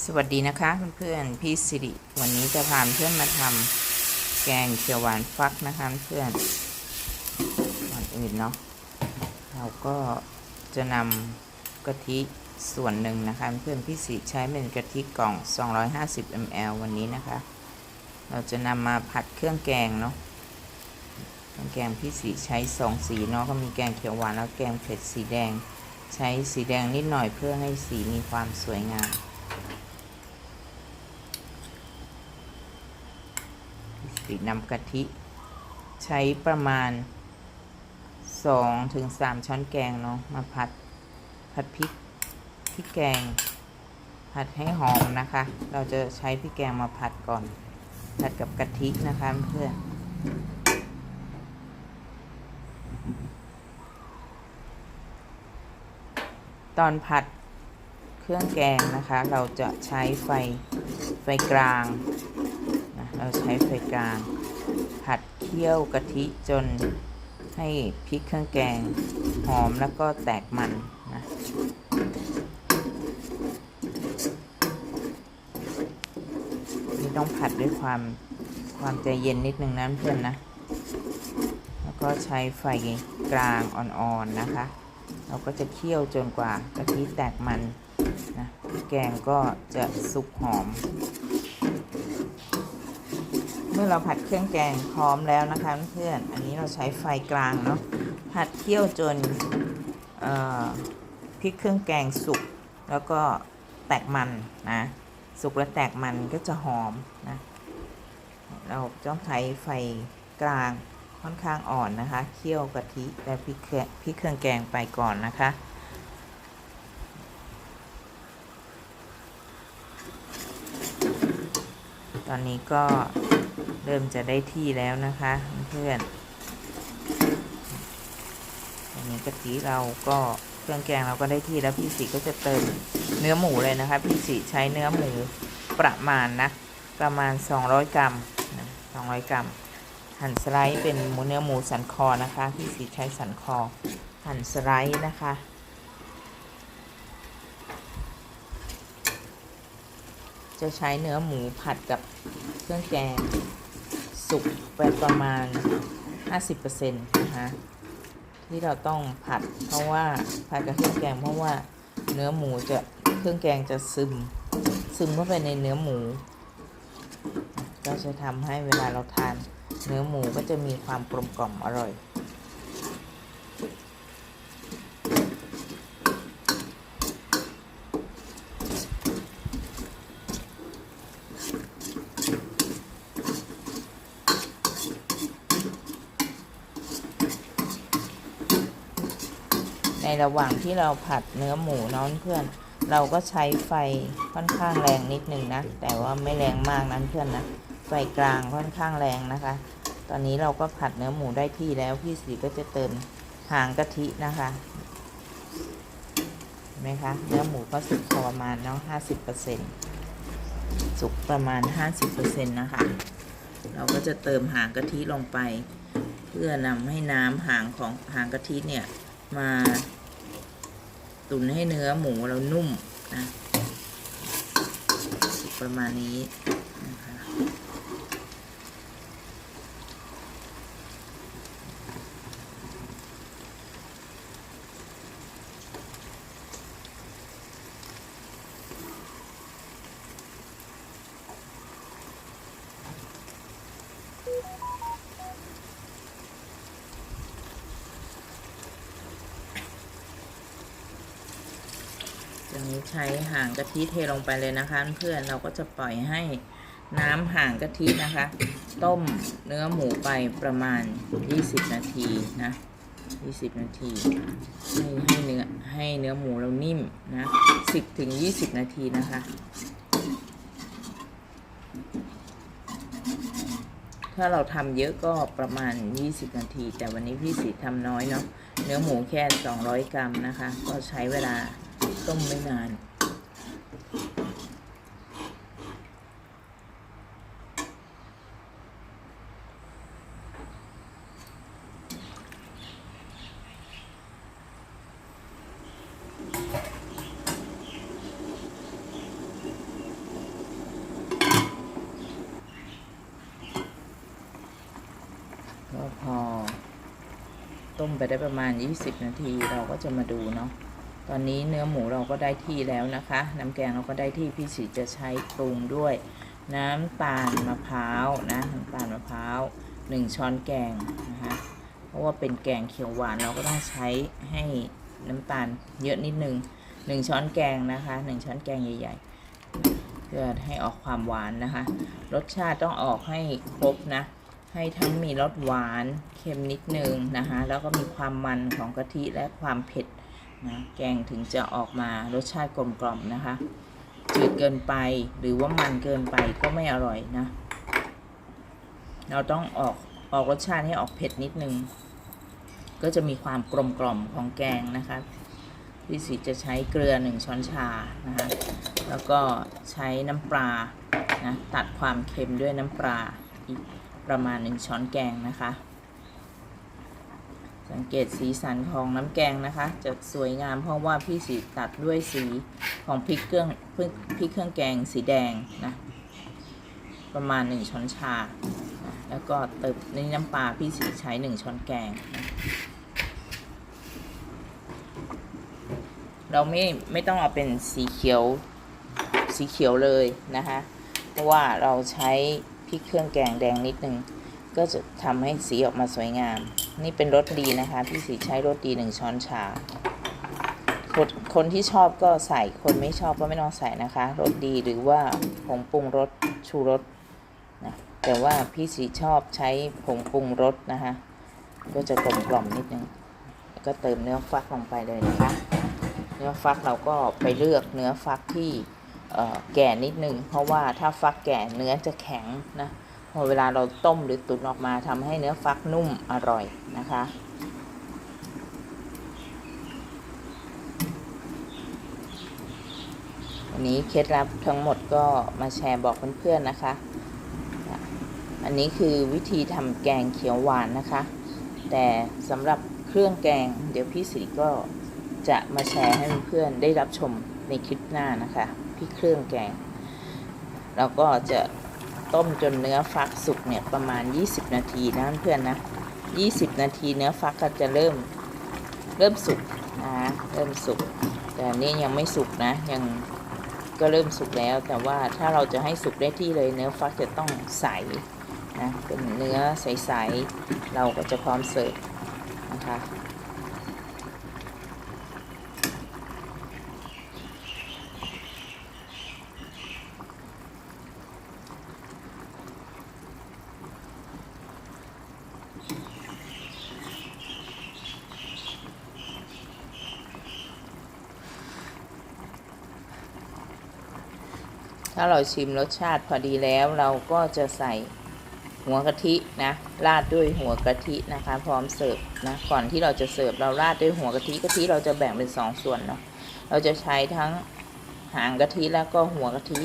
สวัสดีนะคะเพื่อนๆพี่สิริวันนี้จะพาเพื่อนมาทำแกงเขียวหวานฟักนะคะเพื่อนก่อนอื่นเนาะเราก็จะนำกะทิส่วนหนึ่งนะคะเพื่อนพี่สิริใช้เป็นกะทิกล่อง 250 ml วันนี้นะคะ เราจะนำมาผัดเครื่องแกงเนาะแกงพี่สิริใช้สองสีเนาะก็มีแกงเขียวหวานแล้วแกงเผ็ดสีแดง ใช้สีแดงนิดหน่อยเพื่อให้สีมีความสวยงาม สีนำกะทิ ใช้ประมาณ 2-3ถึงช้อนแกงเนาะมาผัดผัดพริกพริกแกง ผัดให้หอมนะคะ เราจะใช้พริกแกงมาผัดก่อน ผัดกับกะทินะคะเพื่อนตอนผัดเครื่องแกงนะคะ เราจะใช้ไฟไฟกลาง เราใช้ไฟกลาง ผัดเคี่ยวกะทิจนให้พริกเครื่องแกงหอมแล้วก็แตกมันนะนี่ต้องผัดด้วยความความใจเย็นนิดนึงนะเพื่อนนะ แล้วก็ใช้ไฟกลางอ่อนๆนะคะ เราก็จะเคี่ยวจนกว่ากะทิแตกมันนะแกงก็จะสุกหอม เมื่อเราผัดเครื่องแกงพร้อมแล้วนะคะเพื่อน อันนี้เราใช้ไฟกลางเนาะ ผัดเคี่ยวจนพริกเครื่องแกงสุก แล้วก็แตกมันนะ สุกแล้วแตกมันก็จะหอมนะ เราต้องใช้ไฟกลางค่อนข้างอ่อนนะคะ เคี่ยวกะทิและพริกพริกเครื่องแกงไปก่อนนะคะตอนนี้ก็ เริ่มจะได้ที่แล้วนะคะเพื่อนอันนี้กะทิเราก็เครื่องแกงเราก็ได้ที่แล้วพี่สีก็จะเติมเนื้อหมูเลยนะคะ พี่สีใช้เนื้อหมูประมาณนะประมาณ 200 กรัม200 กรัม หั่นสไลด์เป็นหมูเนื้อหมูสันคอนะคะ พี่สีใช้สันคอ หั่นสไลด์นะคะจะใช้เนื้อหมูผัดกับเครื่องแกง สุกไปประมาณ 50%นะคะที่เราต้องผัดเพราะว่าผัดกับเครื่องแกงเพราะว่าเนื้อหมูจะเครื่องแกงจะซึม ซึมเข้าไปในเนื้อหมู ก็จะทำให้เวลาเราทานเนื้อหมูก็จะมีความกลมกล่อมอร่อย ระหว่างที่เราผัดเนื้อหมูน้องเพื่อน เราก็ใช้ไฟค่อนข้างแรงนิดนึงนะ แต่ว่าไม่แรงมากนั้นเพื่อนนะไฟกลางค่อนข้างแรงนะคะ ตอนนี้เราก็ผัดเนื้อหมูได้ที่แล้วพี่สีก็จะเติมหางกะทินะคะเห็นไหมคะเนื้อหมูก็สุกประมาณเนาะห้าสิบเปอร์เซ็นสุกประมาณห้าสิบเปอร์เซ็นต์นะคะ เราก็จะเติมหางกะทิลงไป เพื่อนำให้น้ำหางของหางกะทิเนี่ยมา ตุนให้เนื้อหมูเรานุ่มนะประมาณนี้นะคะ ตรงนี้ใช้ห่างกะทิเทลงไปเลยนะคะ เพื่อนเราก็จะปล่อยให้น้ำห่างกะทินะคะ ต้มเนื้อหมูไปประมาณ 20 นาทีนะ 20 นาที ให้ให้เนื้อให้เนื้อหมูเรานิ่มนะ 10ถึง20 นาทีนะคะ ถ้าเราทำเยอะก็ประมาณ 20 นาที แต่วันนี้พี่สีทำน้อยเนาะเนื้อหมูแค่ 200 กรัมนะคะ ก็ใช้เวลา ต้มไม่นานพอ ต้มไปได้ประมาณ 20 นาทีเราก็จะมาดูเนาะ อนนี้เนื้อหมูเราก็ได้ที่แล้วนะคะ น้ำแกงเราก็ได้ที่พี่สีจะใช้ปรุงด้วย น้ำตาลมะพร้าวนะน้ำตาลมะพร้าว1ช้อนแกงนะคะเพราะว่าเป็นแกงเขียวหวานเราก็ต้องใช้ให้น้ำตาลเยอะนิดนึง1ช้อนแกงนะคะ1ช้อนแกงใหญ่ๆเพื่อให้ออกความหวานนะคะ รสชาติต้องออกให้ครบนะให้ทั้งมีรสหวานเค็มนิดนึงนะคะแล้วก็มีความมันของกะทิและความเผ็ด นะแกงถึงจะออกมารสชาติกลมกล่อมนะคะ จืดเกินไปหรือว่ามันเกินไปก็ไม่อร่อยนะ เราต้องออกออกรสชาติให้ออกเผ็ดนิดนึง ก็จะมีความกลมกล่อมของแกงนะคะพี่สีจะใช้เกลือหนึ่งช้อนชานะคะแล้วก็ใช้น้ำปลานะตัดความเค็มด้วยน้ำปลาอีกประมาณหนึ่งช้อนแกงนะคะ สังเกตสีสันของน้ำแกงนะคะ จะสวยงามเพราะว่าพี่สีตัดด้วยสีของพริกเครื่องพริกพริกเครื่องแกงสีแดงนะประมาณ 1 ช้อนชานะแล้วก็เติมในน้ำปลาพี่สีใช้ 1 ช้อนแกงนะเราไม่ไม่ต้องเอาเป็นสีเขียวสีเขียวเลยนะคะ เพราะว่าเราใช้พริกเครื่องแกงแดงนิดนึง ก็จะทำให้สีออกมาสวยงาม นี่เป็นรสดีนะคะ พี่สีใช้รสดีหนึ่งช้อนชาคนคนที่ชอบก็ใส่คนไม่ชอบก็ไม่ต้องใส่นะคะรสดีหรือว่าผงปรุงรสชูรสนะแต่ว่าพี่สีชอบใช้ผงปรุงรสนะคะ ก็จะกลมกล่อมนิดนึงก็เติมเนื้อฟักลงไปเลยนะคะ เนื้อฟักเราก็ไปเลือกเนื้อฟักที่แก่นิดนึง เพราะว่าถ้าฟักแก่เนื้อจะแข็งนะ พอเวลาเราต้มหรือตุ๋นออกมาทำให้เนื้อฟักนุ่มอร่อยนะคะ วันนี้เคล็ดลับทั้งหมดก็มาแชร์บอกเพื่อนๆนะคะ อันนี้คือวิธีทำแกงเขียวหวานนะคะ แต่สำหรับเครื่องแกง เดี๋ยวพี่สิริก็จะมาแชร์ให้เพื่อนๆได้รับชมในคลิปหน้านะคะ พี่เครื่องแกง เราก็จะ ต้มจนเนื้อฟักสุกเนี่ยประมาณ 20 นาทีนะเพื่อนนะ 20 นาทีเนื้อฟักก็จะเริ่มเริ่มสุกนะเริ่มสุก แต่อันนี่ยังไม่สุกนะ ยังก็เริ่มสุกแล้ว แต่ว่าถ้าเราจะให้สุกได้ที่เลยเนื้อฟักจะต้องใสนะเป็นเนื้อใสๆเราก็จะพร้อมเสิร์ฟนะคะาเราชิมรสชาติพอดีแล้วเราก็จะใส่หัวกะทินะราดด้วยหัวกะทินะคะ พร้อมเสิร์ฟนะก่อนที่เราจะเสิร์ฟเราราดด้วยหัวกะทิกะทิเราจะแบ่งเป็นสองส่วนเนาะเราจะใช้ทั้งหางกะทิแล้วก็หัวกะทิ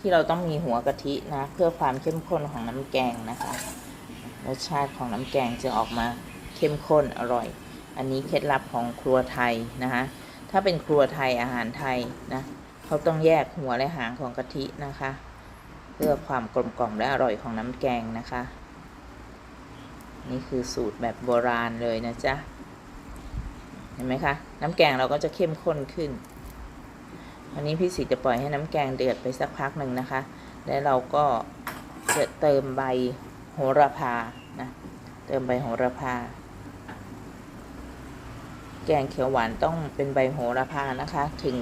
ที่เราต้องมีหัวกะทินะเพื่อความเข้มข้นของน้ำแกงนะคะรสชาติของน้ำแกงจะออกมาเข้มข้นอร่อย อันนี้เคล็ดลับของครัวไทยนะคะถ้าเป็นครัวไทยอาหารไทยนะ เขาต้องแยกหัวและหางของกะทินะคะ เพื่อความกลมกล่อมและอร่อยของน้ำแกงนะคะ นี่คือสูตรแบบโบราณเลยนะจ๊ะเห็นไหมคะ น้ำแกงเราก็จะเข้มข้นขึ้นวันนี้พี่สีจะปล่อยให้น้ำแกงเดือดไปสักพักหนึ่งนะคะ แล้วเราก็จะเติมใบโหระพานะเติมใบโหระพา แกงเขียวหวานต้องเป็นใบโหระพานะคะ ถึง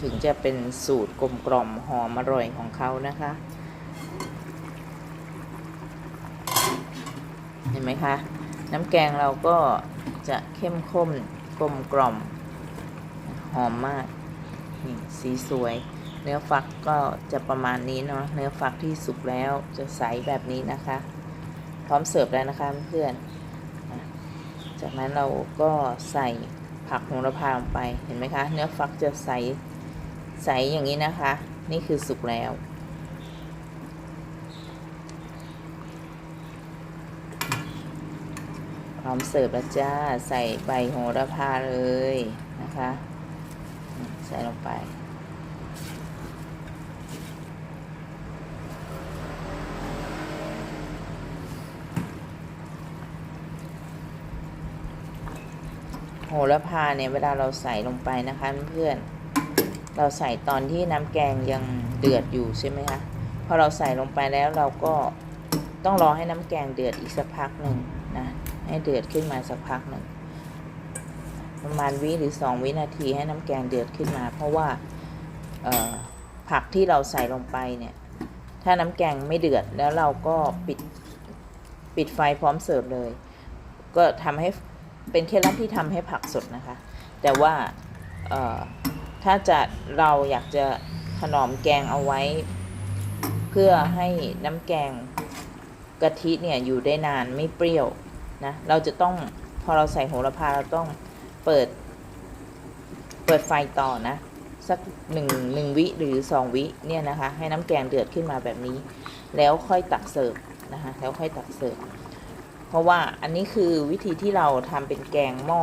ถึงจะเป็นสูตรกลมกล่อมหอมอร่อยของเขานะคะ เห็นไหมคะ น้ำแกงเราก็จะเข้มข้นกลมกล่อม หอมมากนี่สีสวย เนื้อฟักก็จะประมาณนี้เนาะเนื้อฟักที่สุกแล้วจะใสแบบนี้นะคะ พร้อมเสิร์ฟแล้วนะคะเพื่อนจากนั้นเราก็ใส่ผักโหระพาลงไปเห็นไหมคะ เนื้อฟักจะใส ใสอย่างนี้นะคะ นี่คือสุกแล้ว พร้อมเสิร์ฟแล้วจ้า ใส่ใบโหระพาเลยนะคะ ใส่ลงไปโหระพาเนี่ยเวลาเราใส่ลงไปนะคะเพื่อน เราใส่ตอนที่น้ำแกงยังเดือดอยู่ใช่ไหมคะพอเราใส่ลงไปแล้วเราก็ต้องรอให้น้ำแกงเดือดอีกสักพักหนึ่งนะให้เดือดขึ้นมาสักพักหนึ่งประมาณวิหรือสองวินาทีให้น้ำแกงเดือดขึ้นมา เพราะว่าผักที่เราใส่ลงไปเนี่ยถ้าน้ำแกงไม่เดือดแล้วเราก็ปิดปิดไฟพร้อมเสิร์ฟเลย ก็ทำให้เป็นเคล็ดลับที่ทำให้ผักสดนะคะ แต่ว่า ถ้าจะเราอยากจะถนอมแกงเอาไว้ เพื่อให้น้ำแกงกะทิเนี่ยอยู่ได้นานไม่เปรี้ยวนะเราจะต้องพอเราใส่โหระพาเราต้องเปิด เปิดไฟต่อนะ สักหนึ่งหนึ่งวิหรือสองวิเนี่ยนะคะ ให้น้ำแกงเดือดขึ้นมาแบบนี้ แล้วค่อยตักเสิร์ฟนะคะแล้วค่อยตักเสิร์ฟเพราะว่าอันนี้คือวิธีที่เราทำเป็นแกงหม้อ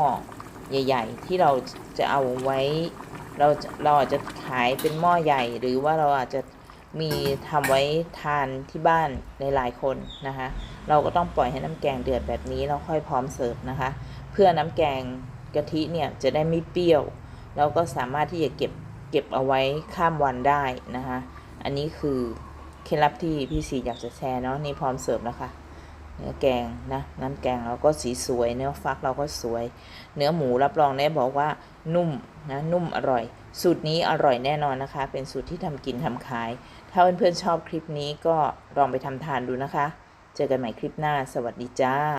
ใหญ่ ๆ ที่เราจะเอาไว้ เราเราอาจจะขายเป็นหม้อใหญ่ หรือว่าเราอาจจะมีทำไว้ทานที่บ้านในหลายคนนะคะ เราก็ต้องปล่อยให้น้ำแกงเดือดแบบนี้แล้วค่อยพร้อมเสิร์ฟนะคะ เพื่อน้ำแกงกะทิเนี่ยจะได้ไม่เปรี้ยวแล้วก็สามารถที่จะเก็บเก็บเอาไว้ข้ามวันได้นะคะ อันนี้คือเคล็ดลับที่พี่สีอยากจะแชร์เนาะนี่พร้อมเสิร์ฟแล้วค่ะ เนื้อแกงนะน้ำแกงเราก็สีสวย เนื้อฟักเราก็สวย เนื้อหมูรับรองได้บอกว่านุ่มนะนุ่มอร่อย สูตรนี้อร่อยแน่นอนนะคะ เป็นสูตรที่ทำกินทำขาย ถ้าเพื่อนๆชอบคลิปนี้ก็ลองไปทำทานดูนะคะ เจอกันใหม่คลิปหน้า สวัสดีจ้า